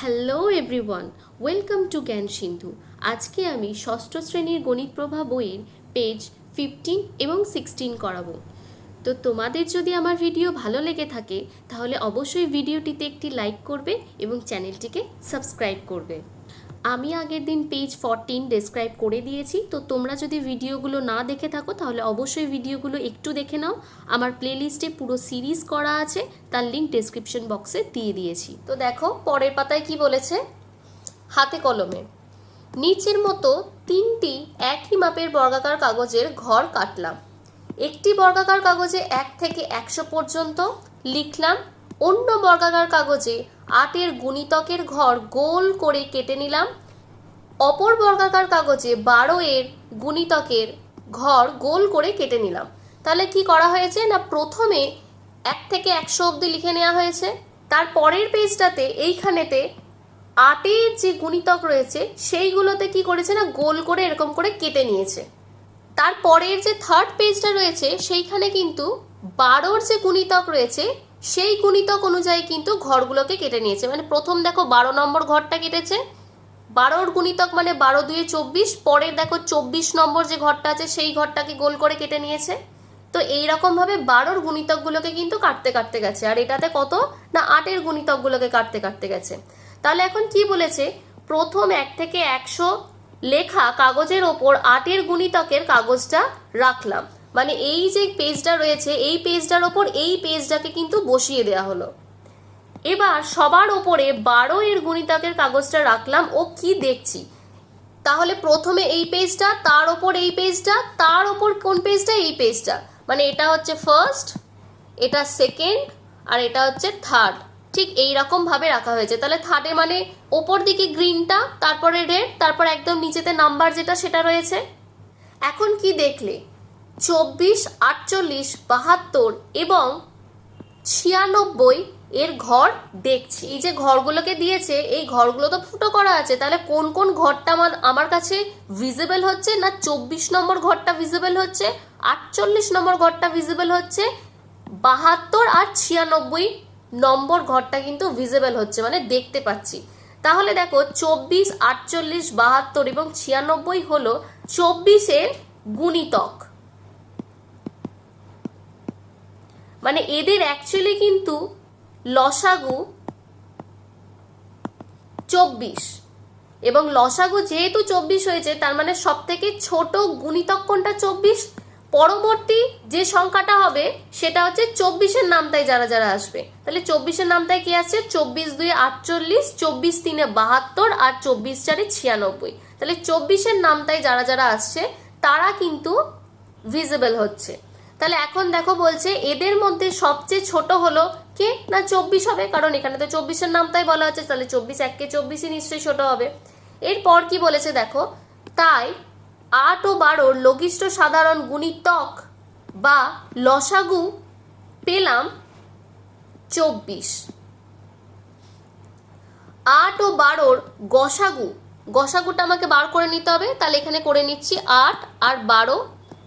Hello everyone, welcome to জ্ঞান সিন্ধু। আজকে আমি ষষ্ঠ শ্রেণির গণিত প্রভা বইয়ের পেজ ফিফটিন এবং সিক্সটিন করাবো। তো তোমাদের যদি আমার ভিডিও ভালো লেগে থাকে, তাহলে অবশ্যই ভিডিওটিতে একটি লাইক করবে এবং চ্যানেলটিকে সাবস্ক্রাইব করবে। আমি আগের দিন পেজ ফরটিন ডেসক্রাইব করে দিয়েছি। তো তোমরা যদি ভিডিওগুলো না দেখে থাকো, তাহলে অবশ্যই ভিডিওগুলো একটু দেখে নাও। আমার প্লেলিস্টে পুরো সিরিজ করা আছে, তার লিঙ্ক ডেসক্রিপশন বক্সে দিয়ে দিয়েছি। তো দেখো, পরের পাতায় কি বলেছে? হাতে কলমে। নিচের মতো তিনটি একই মাপের বর্গাকার কাগজের ঘর কাটলাম। একটি বর্গাকার কাগজে এক থেকে একশো পর্যন্ত লিখলাম, অন্য বর্গাকার কাগজে আটের গুণিতকের ঘর গোল করে কেটে নিলাম। অপর বর্গাকার কাগজে বারো এর গুণিতকের ঘর গোল করে কেটে নিলাম। তাহলে কি করা হয়েছে না প্রথমে এক থেকে একশো অবধি লিখে নেওয়া হয়েছে, তার পরের পেজটাতে এইখানেতে আটের যে গুণিতক রয়েছে সেইগুলোতে কি করেছে না গোল করে এরকম করে কেটে নিয়েছে। তারপরের যে থার্ড পেজটা রয়েছে সেইখানে কিন্তু বারোর যে গুণিতক রয়েছে সেই গুণিতক অনুযায়ী কিন্তু ঘরগুলোকে কেটে নিয়েছে। মানে প্রথম দেখো বারো নম্বর ঘরটা কেটেছে। বারোর গুণিতক মানে বারো দুয়ে চব্বিশ, পরের দেখো চব্বিশ নম্বর যে ঘরটা আছে, সেই ঘরটাকে গোল করে কেটে নিয়েছে। তো এইরকম ভাবে বারোর গুণিতকগুলোকে কিন্তু কাটতে কাটতে গেছে। আর এটাতে কত? না, আটের গুণিতকগুলোকে কাটতে কাটতে গেছে। তাহলে এখন কি বলেছে? প্রথম এক থেকে একশো লেখা কাগজের ওপর আটের গুণিতকের কাগজটা রাখলাম। মানে এই যে পেজটা রয়েছে, এই পেজটার ওপর এই পেজটাকে কিন্তু বসিয়ে দেওয়া হলো। এবার সবার ওপরে বারো এর গুণিতকের কাগজটা রাখলাম, ও কি দেখছি? তাহলে প্রথমে এই পেজটা তার ওপর এই পেজটা তার ওপর কোন পেজটা এই পেজটা মানে এটা হচ্ছে ফার্স্ট এটা সেকেন্ড আর এটা হচ্ছে থার্ড ঠিক এই রকম ভাবে রাখা হয়েছে। তাহলে থার্ডে মানে ওপর দিকে গ্রিনটা তারপরে রেড তারপর একদম নিচেতে নাম্বার যেটা, সেটা রয়েছে। এখন কি দেখলে? চব্বিশ, আটচল্লিশ, বাহাত্তর এবং ছিয়ানব্বই এর ঘর দেখছি। এই যে ঘরগুলোকে দিয়েছে, এই ঘরগুলো তো ফুটো করা আছে। তাহলে কোন কোন ঘরটা আমার আমার কাছে ভিজিবল হচ্ছে না চব্বিশ নম্বর ঘরটা ভিজিবল হচ্ছে, আটচল্লিশ নম্বর ঘরটা ভিজিবল হচ্ছে, বাহাত্তর আর ছিয়ানব্বই নম্বর ঘরটা কিন্তু ভিজিবল হচ্ছে মানে দেখতে পাচ্ছি। তাহলে দেখো, চব্বিশ, আটচল্লিশ, বাহাত্তর এবং ছিয়ানব্বই হলো চব্বিশের গুণিতক। মানে এদের অ্যাকচুয়ালি কিন্তু লসাগু চব্বিশ। এবং লসাগু যেহেতু চব্বিশ হয়েছে, তার মানে সব থেকে ছোট গুণিতক কোনটা চব্বিশ। পরবর্তী যে সংখ্যাটা হবে, সেটা হচ্ছে চব্বিশের নামটাই যারা যারা আসবে। তাহলে চব্বিশের নামটায় কি আছে চব্বিশ দুই আটচল্লিশ, চব্বিশ তিনে বাহাত্তর আর চব্বিশ চারে ছিয়ানব্বই। তাহলে চব্বিশের নামটাই যারা যারা আসছে, তারা কিন্তু ভিজিবল হচ্ছে। তাহলে এখন দেখো বলছে, এদের মধ্যে সবচেয়ে ছোট হলো কে? না, চব্বিশ হবে, কারণ এখানে তো চব্বিশের নামটাই বলা হচ্ছে তাহলে চব্বিশ এককে চব্বিশই নিশ্চয়ই ছোট হবে। এরপর কি বলেছে দেখো, তাই আট ও বারোর লঘিষ্ঠ সাধারণ গুণিতক বা লসাগু পেলাম চব্বিশ। আট ও বারোর গসাগু, গসাগুটা আমাকে বার করে নিতে হবে, তাহলে এখানে করে নিচ্ছি আট আর বারো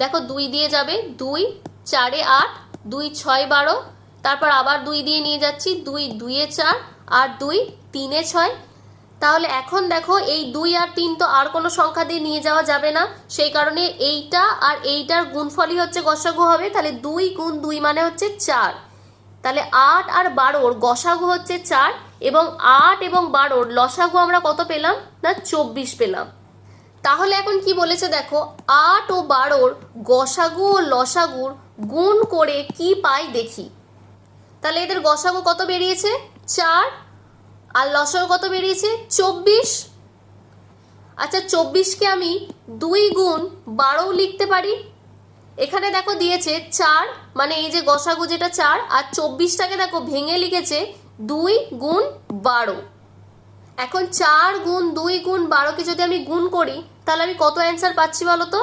দেখো দুই দিয়ে যাবে, দুই, চারে আট, দুই, ছয়, বারো। তারপর আবার দুই দিয়ে নিয়ে যাচ্ছি, দুই, দুইয়ে চার আর দুই, তিনে ছয়। তাহলে এখন দেখো এই দুই আর তিন তো আর কোনো সংখ্যা দিয়ে নিয়ে যাওয়া যাবে না। সেই কারণে এইটা আর এইটার গুণফলই হচ্ছে গসাগু হবে, তাহলে দুই গুণ দুই মানে হচ্ছে চার। তাহলে আট আর বারোর গসাগু হচ্ছে চার এবং আট এবং বারোর লসাগু আমরা কত পেলাম? না, চব্বিশ পেলাম। তাহলে এখন কি বলেছে দেখো? আট ও বারোর গসাগু ও লসাগুর গুণ করে কি পাই দেখি। তাহলে এদের গসাগু কত বেরিয়েছে? চার। আর লসাগু কত বেরিয়েছে? চব্বিশ। আচ্ছা চব্বিশকে আমি দুই গুণ বারোও লিখতে পারি। এখানে দেখো দিয়েছে চার মানে এই যে গসাগু যেটা চার, আর চব্বিশটাকে দেখো ভেঙে লিখেছে দুই গুণ বারো। এখন চার গুণ দুই গুণ বারোকে যদি আমি গুণ করি, তাহলে আমি কত অ্যান্সার পাচ্ছি বলো তো?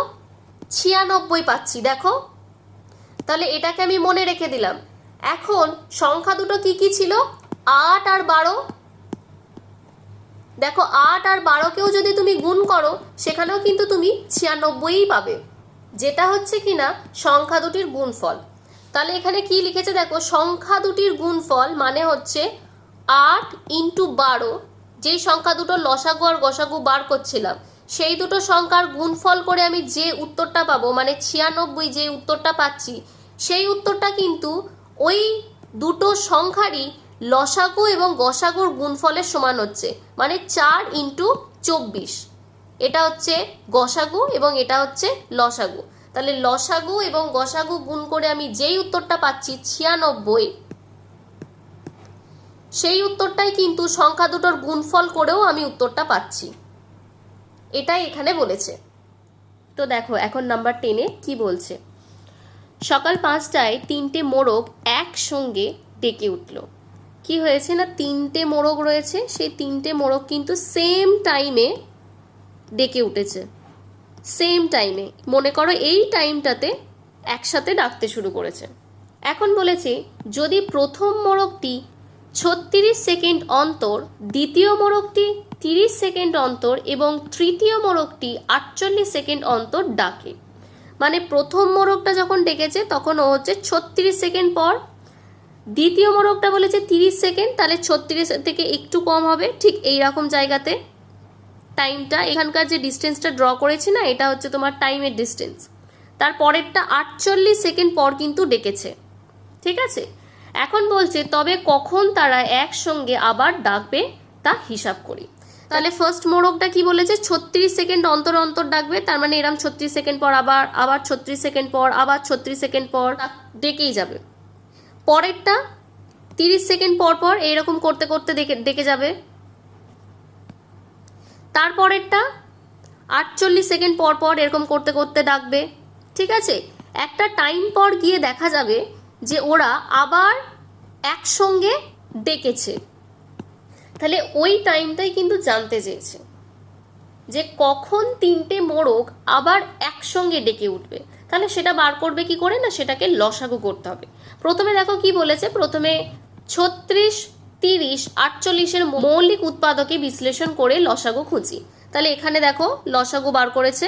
ছিয়ানব্বই পাচ্ছি, দেখো। তাহলে এটাকে আমি মনে রেখে দিলাম। এখন সংখ্যা দুটো কি কি ছিল? আট আর বারো। দেখো, আট আর বারোকেও যদি তুমি গুণ করো, সেখানেও কিন্তু তুমি ছিয়ানব্বই পাবে। যেটা হচ্ছে কিনা, সংখ্যা দুটির গুণফল। তাহলে এখানে কি লিখেছে দেখো, সংখ্যা দুটির গুণফল মানে হচ্ছে আট ইন্টু বারো যেই সংখ্যা দুটো লসাগু আর গসাগু বার করছিলাম, সেই দুটো সংখ্যার গুণফল করে আমি যে উত্তরটা পাবো মানে ছিয়ানব্বই যে উত্তরটা পাচ্ছি, সেই উত্তরটা কিন্তু ওই দুটো সংখ্যারই লসাগু এবং গসাগুর গুণফলের সমান হচ্ছে মানে চার ইন্টু চব্বিশ। এটা হচ্ছে গসাগু এবং এটা হচ্ছে লসাগু। তাহলে লসাগু এবং গসাগু গুণ করে আমি যেই উত্তরটা পাচ্ছি, ছিয়ানব্বই সেই উত্তরটাই কিন্তু সংখ্যা দুটোর গুণফল করেও আমি উত্তরটা পাচ্ছি। এটাই এখানে বলেছে। তো দেখো, এখন নাম্বার টেনে কি বলছে? সকাল পাঁচটায় তিনটে মোরগ একসঙ্গে ডেকে উঠল। কি হয়েছে না? তিনটে মোরগ রয়েছে, সেই তিনটে মোরগ কিন্তু সেম টাইমে ডেকে উঠেছে। সেম টাইমে। মনে করো এই টাইমটাতে একসাথে ডাকতে শুরু করেছে। এখন বলেছে, যদি প্রথম মোরগটি ছত্রিশ সেকেন্ড অন্তর, দ্বিতীয় মোরগটি তিরিশ সেকেন্ড অন্তর এবং তৃতীয় মোরগটি আটচল্লিশ সেকেন্ড অন্তর ডাকে। মানে প্রথম মোরগটা যখন ডেকেছে, তখন ও হচ্ছে ছত্রিশ সেকেন্ড পর। দ্বিতীয় মোরগটা বলেছে তিরিশ সেকেন্ড, তাহলে ছত্রিশ থেকে একটু কম হবে, ঠিক এই রকম জায়গাতে। টাইমটা, এখানকার যে ডিস্টেন্সটা ড্র করেছি না, এটা হচ্ছে তোমার টাইমের ডিস্টেন্স। তার পরেরটা আটচল্লিশ সেকেন্ড পর কিন্তু ডেকেছে। ঠিক আছে? এখন বলছে, তবে কখন তারা একসঙ্গে আবার ডাকবে তা হিসাব করি। তাহলে ফার্স্ট মোরগটা কি বলেছে? ছত্রিশ সেকেন্ড অন্তর অন্তর ডাকবে, তার মানে এরম ছত্রিশ সেকেন্ড পর আবার আবার ছত্রিশ সেকেন্ড পর, আবার ছত্রিশ সেকেন্ড পর ডেকেই যাবে। পরেরটা তিরিশ সেকেন্ড পর পর এইরকম করতে করতে ডেকে যাবে। তারপরেরটা আটচল্লিশ সেকেন্ড পর পর এরকম করতে করতে ডাকবে, ঠিক আছে? একটা টাইম পর গিয়ে দেখা যাবে যে ওরা আবার একসঙ্গে ডেকেছে। তাহলে ওই টাইমটাই কিন্তু জানতে চেয়েছে যে কখন তিনটে মোড়ক আবার একসঙ্গে ডেকে উঠবে। তাহলে সেটা বার করবে কি করে? না সেটাকে লসাগু করতে হবে। প্রথমে দেখো কি বলেছে? প্রথমে ছত্রিশ, তিরিশ, আটচল্লিশের মৌলিক উৎপাদকে বিশ্লেষণ করে লসাগু খুঁজি। তাহলে এখানে দেখো লসাগু বার করেছে।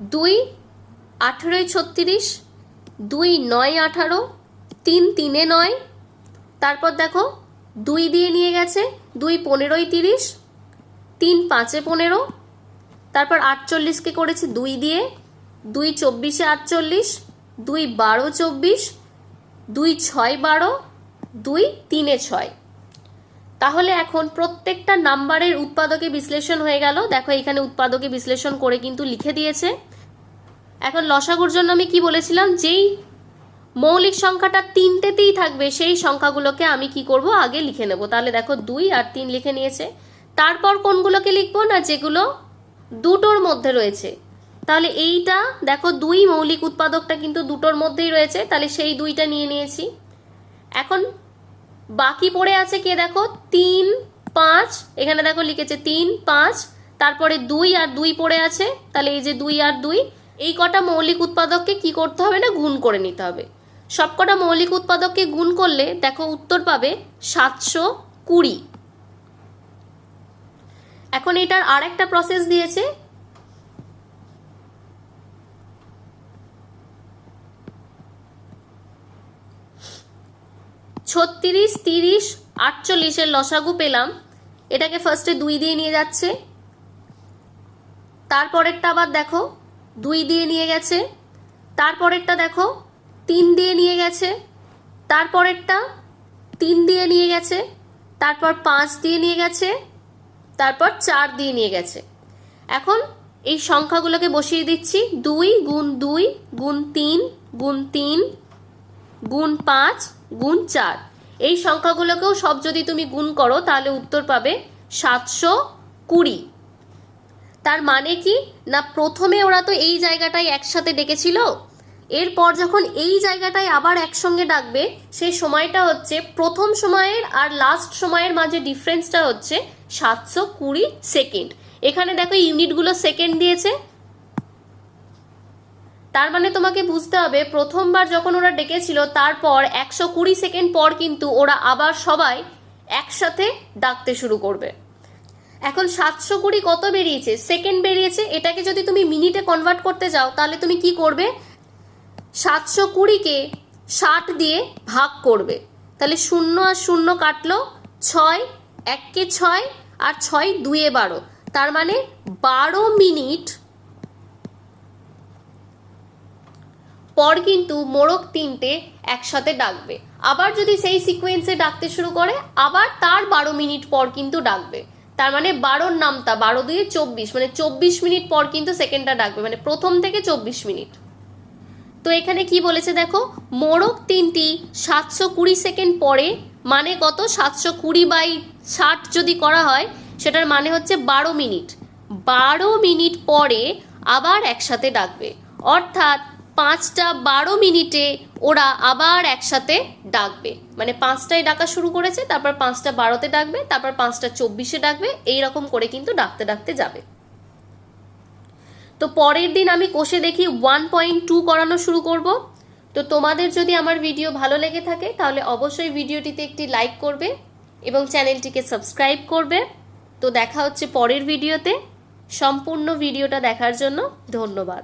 দুই আঠেরোই ছত্রিশ দুই নয় আঠারো, তিন তিনে নয়। তারপর দেখো, দুই দিয়ে নিয়ে গেছে, দুই পনেরোই তিরিশ, তিন পাঁচে পনেরো। তারপর আটচল্লিশকে করেছি দুই দিয়ে, দুই চব্বিশে আটচল্লিশ, দুই বারো চব্বিশ, দুই ছয় বারো, দুই তিনে ছয়। তাহলে এখন প্রত্যেকটা নাম্বারের উৎপাদকে বিশ্লেষণ হয়ে গেল। দেখো, এখানে উৎপাদকে বিশ্লেষণ করে কিন্তু লিখে দিয়েছে। এখন লসাগুর জন্য আমি কি বলেছিলাম? যেই মৌলিক সংখ্যাটা তিনটেতেই থাকবে, সেই সংখ্যাগুলোকে আমি কি করব? আগে লিখে নেব। তাহলে দেখো দুই আর তিন লিখে নিয়েছে। তারপর কোনগুলোকে লিখব না? যেগুলো দুটোর মধ্যে রয়েছে। তাহলে এইটা, দেখো দুই মৌলিক উৎপাদকটা কিন্তু দুটোর মধ্যেই রয়েছে। তাহলে সেই দুইটা নিয়ে নিয়েছি। এখন বাকি পড়ে আছে কে দেখো? তিন, পাঁচ, এখানে দেখো লিখেছে তিন, পাঁচ, তারপরে দুই আর দুই পড়ে আছে। তাহলে এই যে দুই আর দুই এই কটা মৌলিক উৎপাদককে কি করতে হবে না গুণ করে নিতে হবে? সবকটা মৌলিক উৎপাদককে গুণ করলে দেখো উত্তর পাবে সাতশো কুড়ি। এখন এটার আর একটা প্রসেস দিয়েছে। ছত্রিশ, তিরিশ আটচল্লিশের লসাগু পেলাম। এটাকে ফার্স্টে দুই দিয়ে নিয়ে যাচ্ছে। তারপরেরটা আবার দেখো। দুই দিয়ে নিয়ে গেছে। তারপরেরটা দেখো, তিন দিয়ে নিয়ে গেছে। তারপরেরটা তিন দিয়ে নিয়ে গেছে। তারপর পাঁচ দিয়ে নিয়ে গেছে। তারপর চার দিয়ে নিয়ে গেছে। এখন এই সংখ্যাগুলোকে বসিয়ে দিচ্ছি। দুই গুণ দুই গুণ তিন গুণ তিন গুণ পাঁচ গুণ চার। এই সংখ্যাগুলোকেও সব যদি তুমি গুণ করো, তাহলে উত্তর পাবে সাতশো কুড়ি। তার মানে কি? না প্রথমে ওরা তো এই জায়গাটায় একসাথে ডেকেছিল? এরপর যখন এই জায়গাটায় আবার একসঙ্গে ডাকবে, সেই সময়টা হচ্ছে প্রথম সময়ের আর লাস্ট সময়ের মাঝে ডিফারেন্সটা হচ্ছে সাতশো কুড়ি সেকেন্ড এখানে দেখো ইউনিটগুলো সেকেন্ড দিয়েছে। তার মানে তোমাকে বুঝতে হবে, প্রথমবার যখন ওরা ডেকেছিল, তারপর একশো কুড়ি সেকেন্ড পর কিন্তু ওরা আবার সবাই একসাথে ডাকতে শুরু করবে। এখন সাতশো কুড়ি কত বেরিয়েছে? সেকেন্ড বেরিয়েছে। এটাকে যদি তুমি মিনিটে কনভার্ট করতে যাও, তাহলে তুমি কি করবে? সাতশো কুড়িকে ষাট দিয়ে ভাগ করবে। তাহলে শূন্য আর শূন্য কাটলো ছয়, এককে ছয় আর ছয় দুয়ে বারো। তার মানে বারো মিনিট পর কিন্তু মোড়ক তিনটে একসাথে ডাকবে। আবার যদি সেই সিকোয়েন্সে ডাকতে শুরু করে, আবার তার বারো মিনিট পর কিন্তু ডাকবে। তার মানে বারোর নামতা বারো দুয়ে চব্বিশ মানে চব্বিশ মিনিট পর কিন্তু সেকেন্ডটা ডাকবে মানে প্রথম থেকে চব্বিশ মিনিট। তো এখানে কি বলেছে দেখো, মোড়ক তিনটি সাতশো কুড়ি সেকেন্ড পরে মানে কত? সাতশো কুড়ি বাই ষাট যদি করা হয়, সেটার মানে হচ্ছে বারো মিনিট। বারো মিনিট পরে আবার একসাথে ডাকবে। অর্থাৎ পাঁচটা বারো মিনিটে ওরা আবার একসাথে ডাকবে। মানে পাঁচটায় ডাকা শুরু করেছে, তারপর পাঁচটা বারোতে ডাকবে, তারপর পাঁচটা চব্বিশে ডাকবে এই রকম করে কিন্তু ডাকতে ডাকতে যাবে। তো পরের দিন আমি কোষে দেখি ওয়ান পয়েন্ট টু করানো শুরু করব। তো তোমাদের যদি আমার ভিডিও ভালো লেগে থাকে, তাহলে অবশ্যই ভিডিওটিতে একটি লাইক করবে এবং চ্যানেলটিকে সাবস্ক্রাইব করবে। তো দেখা হচ্ছে পরের ভিডিওতে সম্পূর্ণ ভিডিওটা দেখার জন্য ধন্যবাদ।